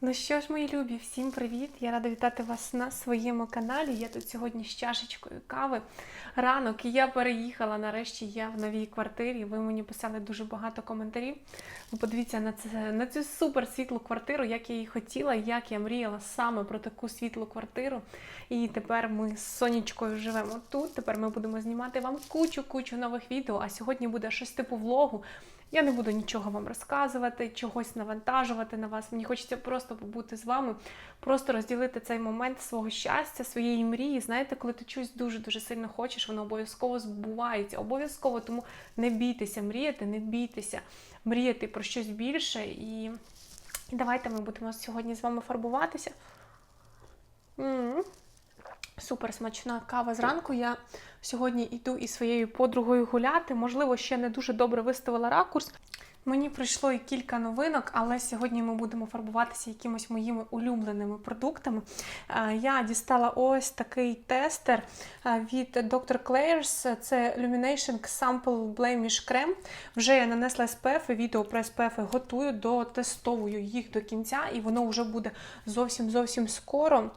Ну що ж, мої любі, всім привіт! Я рада вітати вас на своєму каналі. Я тут сьогодні з чашечкою кави. Ранок і я переїхала. Нарешті я в новій квартирі. Ви мені писали дуже багато коментарів. Ви подивіться на це на цю супер світлу квартиру, як я її хотіла, як я мріяла саме про таку світлу квартиру. І тепер ми з Сонечкою живемо тут. Тепер ми будемо знімати вам кучу-кучу нових відео. А сьогодні буде щось типу влогу. Я не буду нічого вам розказувати, чогось навантажувати на вас. Мені хочеться просто побути з вами, просто розділити цей момент свого щастя, своєї мрії. Знаєте, коли ти щось дуже-дуже сильно хочеш, воно обов'язково збувається. Обов'язково, тому не бійтеся мріяти, не бійтеся мріяти про щось більше. І, давайте ми будемо сьогодні з вами фарбуватися. М-м. Супер смачна кава зранку. Я сьогодні йду із своєю подругою гуляти. Можливо, ще не дуже добре виставила ракурс. Мені прийшло і кілька новинок, але сьогодні ми будемо фарбуватися якимось моїми улюбленими продуктами. Е, Я дістала ось такий тестер е, від Dr. Claire's. Це Illumination Sample Blemish Cream. Вже я нанесла SPF, відео про SPF готую, дотестовую їх до кінця, і воно вже буде зовсім зовсім скоро.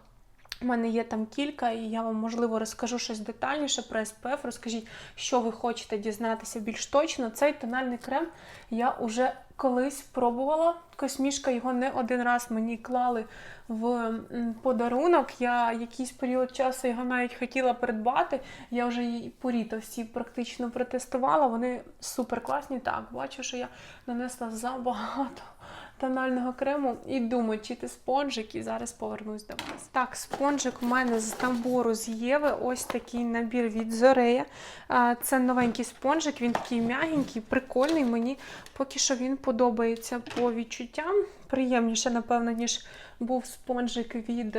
У мене є там кілька, і я вам, можливо, розкажу щось детальніше про SPF. Розкажіть, що ви хочете дізнатися більш точно. Цей тональний крем я вже колись пробувала. Космішка його не один раз мені клали в подарунок. Я якийсь період часу його навіть хотіла придбати. Я вже її по рітовці практично протестувала. Вони супер класні. Так, бачу, що я нанесла забагато тонального крему і думаю, чи ти спонжик, і зараз повернусь до вас. Так, спонжик у мене з тамбуру з Єви. Ось такий набір від Зорея. Це новенький спонжик, він такий м'ягенький, прикольний. Мені поки що він подобається по відчуттям. Приємніше, напевно, ніж був спонжик від.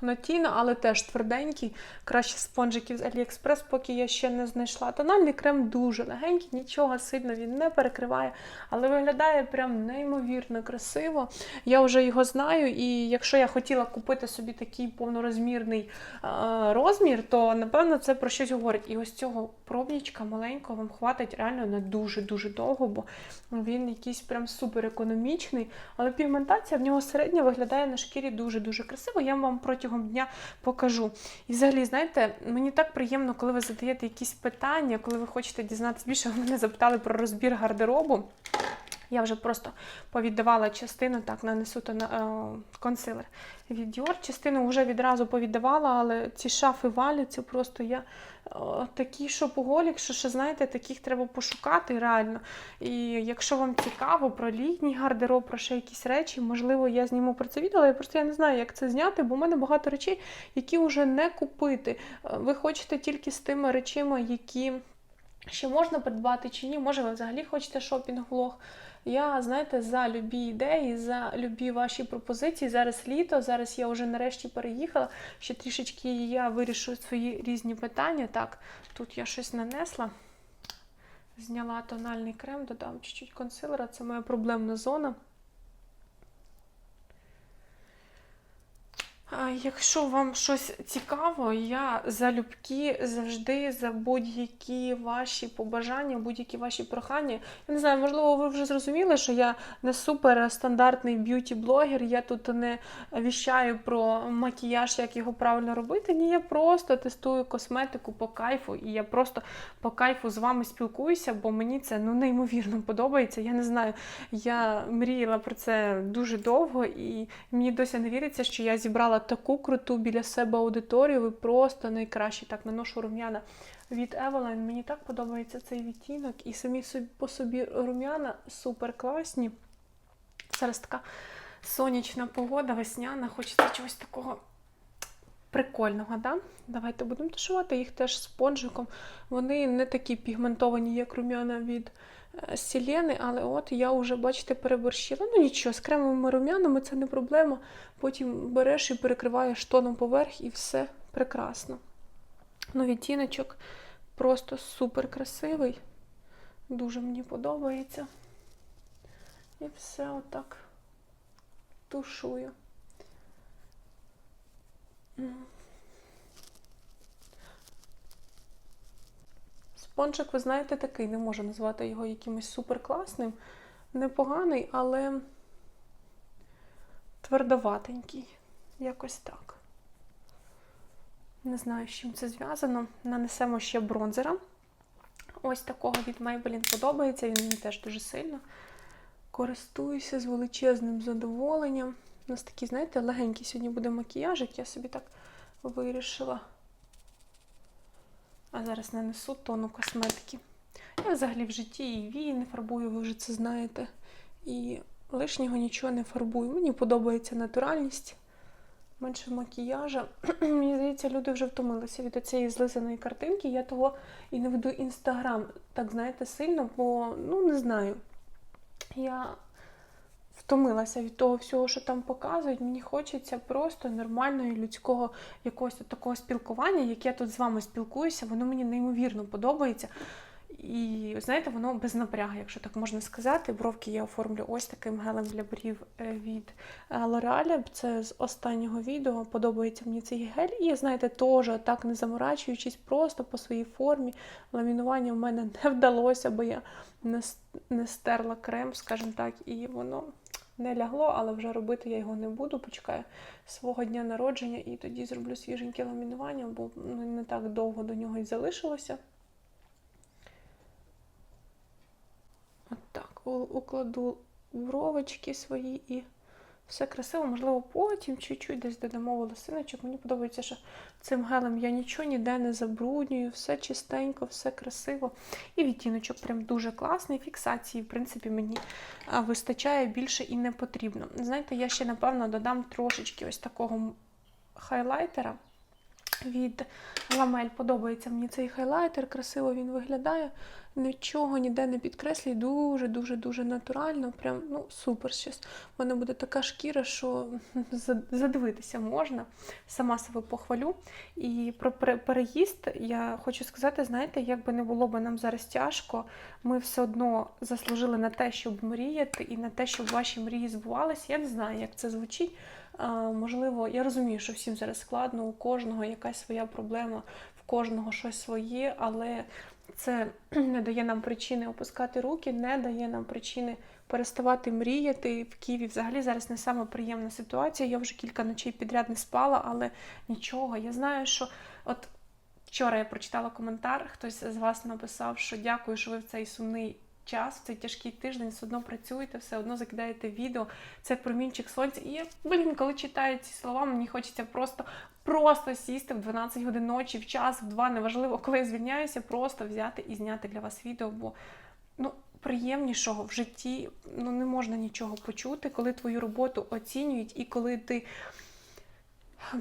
Нотіно, але теж тверденький. Краще спонжиків з AliExpress, поки я ще не знайшла. Тональний крем дуже легенький, нічого сильно він не перекриває, але виглядає прям неймовірно красиво. Я вже його знаю, і якщо я хотіла купити собі такий повнорозмірний е, розмір, то напевно це про щось говорить. І ось цього пробнічка маленького вам хватить реально на дуже-дуже довго, бо він якийсь прям супер економічний. Але пігментація в нього середня виглядає на шкірі дуже-дуже красиво. Я вам протягом дня покажу. І взагалі, знаєте, мені так приємно, коли ви задаєте якісь питання, коли ви хочете дізнатися більше, ви мене запитали про розбір гардеробу. Я вже просто повіддавала частину, так, нанесу то на е, консилер від Dior. Частину вже відразу повіддавала, але ці шафи валяться просто я е, такий шопоголік, що ще, знаєте, таких треба пошукати реально. І якщо вам цікаво про літній гардероб, про ще якісь речі, можливо, я зніму про це відео, але я просто я не знаю, як це зняти, бо в мене багато речей, які вже не купити. Е, Ви хочете тільки з тими речима, які. Ще можна придбати чи ні, може ви взагалі хочете шопінг-влог. Я, знаєте, за любі ідеї, за любі ваші пропозиції. Зараз літо, зараз я вже нарешті переїхала. Ще трішечки я вирішу свої різні питання. Так, тут я щось нанесла. Зняла тональний крем, додам чуть-чуть консилера. Це моя проблемна зона. Якщо вам щось цікаво, я залюбки завжди за будь-які ваші побажання, будь-які ваші прохання. Я не знаю, можливо, ви вже зрозуміли, що я не супер стандартний б'юті-блогер. Я тут не віщаю про макіяж, як його правильно робити. Ні, я просто тестую косметику по кайфу, і я просто по кайфу з вами спілкуюся, бо мені це ну неймовірно подобається. Я не знаю, я мріяла про це дуже довго, і мені досі не віриться, що я зібрала таку круту біля себе аудиторію. Ви просто найкращі. Так, наношу рум'яна від Eveline. Мені так подобається цей відтінок, і самі по собі рум'яна супер класні. Зараз така сонячна погода, весняна, хочеться чогось такого. Прикольного, да? Давайте будемо тушувати їх теж спонжиком. Вони не такі пігментовані, як рум'яна від е, Селени, але от я вже, бачите, переборщила. Ну нічого, з кремовими рум'янами це не проблема. Потім береш і перекриваєш тоном поверх, і все прекрасно. Ну, відтіночок просто супер красивий. Дуже мені подобається. І все отак тушую. Спонжик, ви знаєте, такий, не можу назвати його якимось суперкласним, непоганий, але твердоватенький. Якось так. Не знаю, з чим це зв'язано. Нанесемо ще бронзера. Ось такого від Maybelline подобається. Він мені теж дуже сильно. Користуюся з величезним задоволенням. У нас такий, знаєте, легенький сьогодні буде макіяжик, я собі так вирішила. А зараз нанесу тону косметики. Я взагалі в житті і вії не фарбую, ви вже це знаєте. І лишнього нічого не фарбую. Мені подобається натуральність, менше макіяжа. Мені здається, люди вже втомилися від цієї злизаної картинки. Я того і не веду інстаграм, так знаєте, сильно, бо ну не знаю. Я втомилася від того всього, що там показують. Мені хочеться просто нормального людського якогось такого спілкування, як я тут з вами спілкуюся, воно мені неймовірно подобається. І знаєте, воно без напряги, якщо так можна сказати. Бровки я оформлю ось таким гелем для брів е, від L'Oreal. Це з останнього відео. Подобається мені цей гель. І знаєте, теж так не заморачуючись, просто по своїй формі. Ламінування в мене не вдалося, бо я не стерла крем, скажімо так, і воно не лягло, але вже робити я його не буду. Почекаю свого дня народження і тоді зроблю свіженьке ламінування, бо ну, не так довго до нього і залишилося. От так, укладу бровочки свої і все красиво. Можливо, потім чуть-чуть десь додамо волосиночок. Мені подобається, що цим гелем я нічого ніде не забруднюю, все чистенько, все красиво. І відтіночок прям дуже класний. Фіксації, в принципі, мені вистачає більше і не потрібно. Знаєте, я ще, напевно, додам трошечки ось такого хайлайтера. Від Ламель подобається мені цей хайлайтер, красиво він виглядає. Нічого ніде не підкреслює, дуже-дуже дуже натурально. Прям ну супер щось. У мене буде така шкіра, що задивитися можна. Сама себе похвалю. І про переїзд я хочу сказати: знаєте, як би не було б нам зараз тяжко, ми все одно заслужили на те, щоб мріяти, і на те, щоб ваші мрії збувалися. Я не знаю, як це звучить. Можливо, я розумію, що всім зараз складно, у кожного якась своя проблема, в кожного щось своє, але це не дає нам причини опускати руки, не дає нам причини переставати мріяти. В Києві взагалі зараз не сама приємна ситуація. Я вже кілька ночей підряд не спала, але нічого. Я знаю, що от вчора я прочитала коментар, хтось з вас написав, що дякую, що ви в цей сумний. Час, в цей тяжкий тиждень все одно працюєте, все одно закидаєте відео, це промінчик сонця. І я, блін, коли читаю ці слова, мені хочеться просто просто сісти в 12 годин ночі, в час, в два, неважливо, коли я звільняюся, просто взяти і зняти для вас відео. Бо ну, приємнішого в житті ну, не можна нічого почути, коли твою роботу оцінюють і коли ти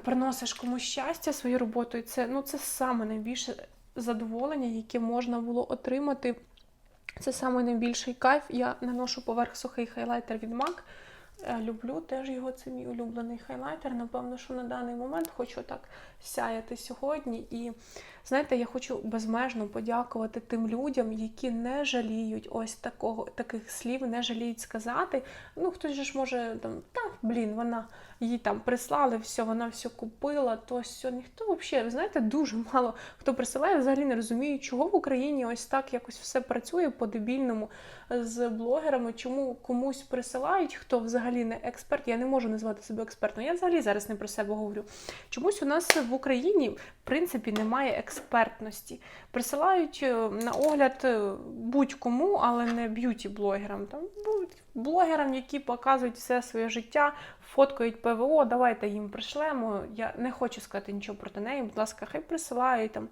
приносиш комусь щастя своєю роботою. Це, ну, це саме найбільше задоволення, яке можна було отримати. Це саме найбільший кайф. Я наношу поверх сухий хайлайтер від MAC. Е, Люблю теж його, це мій улюблений хайлайтер. Напевно, що на даний момент хочу так сяяти сьогодні. І знаєте, я хочу безмежно подякувати тим людям, які не жаліють ось такого, таких слів, не жаліють сказати. Ну, хтось же ж може там, та блін, вона їй там прислали, все, вона все купила, то все. Ніхто взагалі, знаєте, дуже мало хто присилає, взагалі не розумію, чого в Україні ось так якось все працює по-дебільному з блогерами, чому комусь присилають, хто взагалі не експерт. Я не можу назвати себе експертом. Я взагалі зараз не про себе говорю. Чомусь у нас в Україні в принципі немає експертності. Присилають е, на огляд е, будь-кому, але не б'юті-блогерам. Там блогерам, які показують все своє життя, фоткають ПВО. Давайте їм пришлемо. Я не хочу сказати нічого проти неї. Будь ласка, хай присилають там.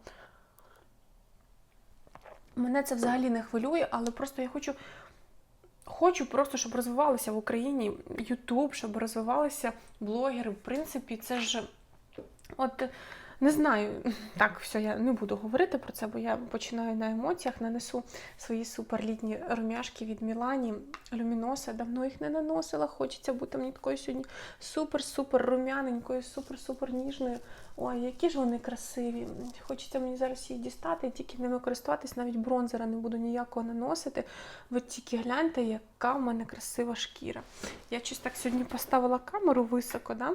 Мене це взагалі не хвилює, але просто я хочу. Хочу просто, щоб розвивалося в Україні Ютуб, щоб розвивалися блогери. В принципі, це ж от не знаю. Так, все, я не буду говорити про це, бо я починаю на емоціях, нанесу свої суперлітні румяшки від Мілані Люміноса. Давно їх не наносила. Хочеться бути мені такою сьогодні супер-супер рум'яненькою, супер-супер ніжною. Ой, які ж вони красиві. Хочеться мені зараз їх дістати, тільки ними користуватись, навіть бронзера не буду ніякого наносити. Ви тільки гляньте, яка в мене красива шкіра. Я щось так сьогодні поставила камеру високо, да?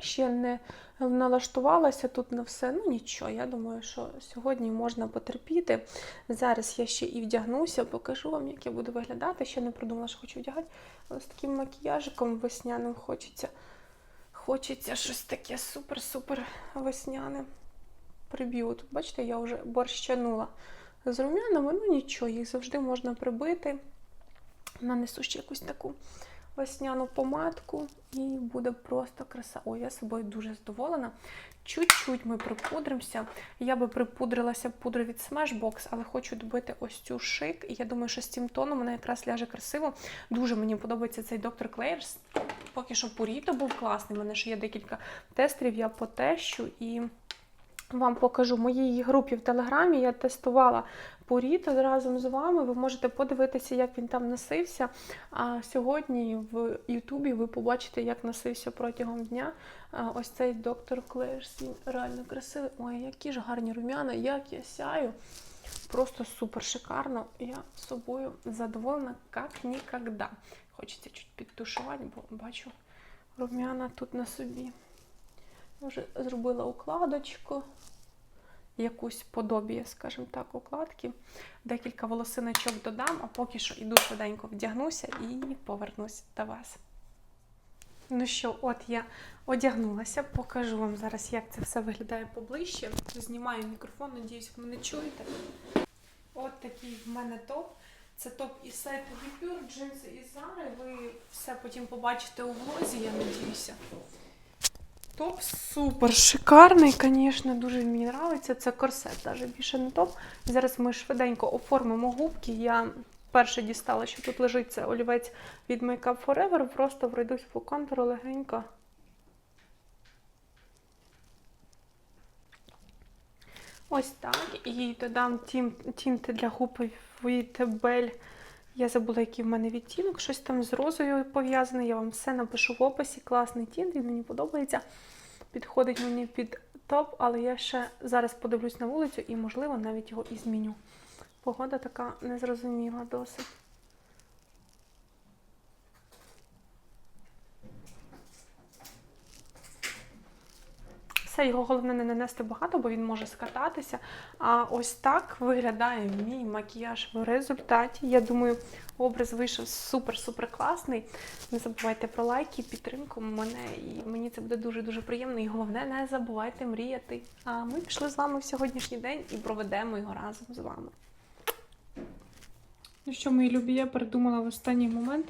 Ще не налаштувалася тут на все. Ну нічого, я думаю, що сьогодні можна потерпіти. Зараз я ще і вдягнуся, покажу вам, як я буду виглядати. Ще не придумала, що хочу вдягати. Але з таким макіяжиком весняним хочеться. Хочеться щось таке супер-супер весняне. Приб'ю. Тут, бачите, я вже борщанула з румянами, ну нічого, їх завжди можна прибити. Нанесу ще якусь таку весняну помадку і буде просто краса. Ой, я собою дуже задоволена. Чуть-чуть ми припудримося. Я би припудрилася пудри від Smashbox, але хочу добити ось цю шик. І я думаю, що з цим тоном вона якраз ляже красиво. Дуже мені подобається цей Dr. Claire's. Поки що Purito був класний. У мене ще є декілька тестерів, я потещу і вам покажу. В моїй групі в Телеграмі я тестувала Purito разом з вами. Ви можете подивитися, як він там носився. А сьогодні в Ютубі ви побачите, як носився протягом дня. Ось цей доктор Клейрс, він реально красивий. Ой, які ж гарні рум'яна, як я сяю. Просто супер шикарно. Я собою задоволена, як ніколи. Хочеться чуть підтушувати, бо бачу рум'яна тут на собі. Вже зробила укладочку, якусь подобіє, скажімо так, укладки. Декілька волосиночок додам, а поки що іду швиденько вдягнуся і повернусь до вас. Ну що, от я одягнулася, покажу вам зараз, як це все виглядає поближче. Знімаю мікрофон, надіюсь, ви мене чуєте. От такий в мене топ. Це топ із сайту Vipure, джинси із Zara. Ви все потім побачите у влозі, я надіюся. Топ супер шикарний, звісно, дуже мені подобається. Це корсет, навіть більше не топ. Зараз ми швиденько оформимо губки. Я перше дістала, що тут лежить це олівець від Makeup Forever. Просто пройдусь по контуру легенько. Ось так. І додам тінти для губ від Bell. Я забула, який в мене відтінок. Щось там з розою пов'язане. Я вам все напишу в описі. Класний тінт, він мені подобається. Підходить мені під топ, але я ще зараз подивлюсь на вулицю і, можливо, навіть його і зміню. Погода така незрозуміла досить. Його головне не нанести багато, бо він може скататися. А ось так виглядає мій макіяж в результаті. Я думаю, образ вийшов супер-супер класний. Не забувайте про лайки, підтримку мене, і мені це буде дуже-дуже приємно. І головне, не забувайте мріяти. А ми пішли з вами в сьогоднішній день і проведемо його разом з вами. Ну що, мої любі, я передумала в останній момент.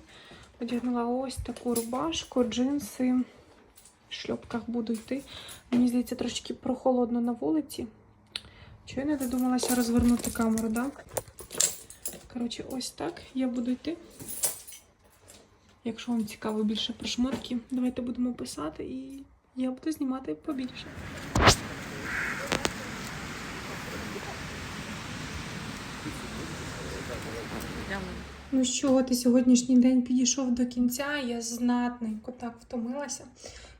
Одягнула ось таку рубашку, джинси. Шльопках буду йти. Мені здається, трошки прохолодно на вулиці. Чого я не додумалася розвернути камеру, да? Коротше, ось так я буду йти. Якщо вам цікаво більше про шмотки, давайте будемо писати і я буду знімати побільше. Ну що, і сьогоднішній день підійшов до кінця. Я знатненько так втомилася.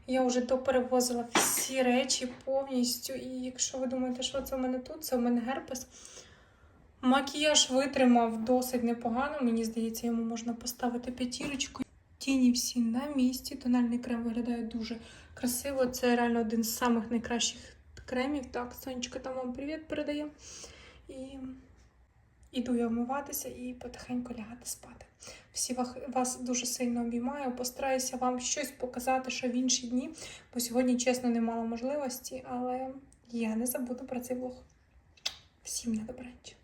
Я вже доперевозила всі речі повністю. І якщо ви думаєте, що це в мене тут, це в мене герпес. Макіяж витримав досить непогано. Мені здається, йому можна поставити п'ятірочку. Тіні всі на місці. Тональний крем виглядає дуже красиво. Це реально один з самих найкращих кремів. Так, Сонечка там вам привіт передає. І іду я вмиватися і потихеньку лягати спати. Всі вас, дуже сильно обіймаю. Постараюся вам щось показати, що в інші дні, бо сьогодні, чесно, не мала можливості, але я не забуду про цей влог. Всім на добраніч.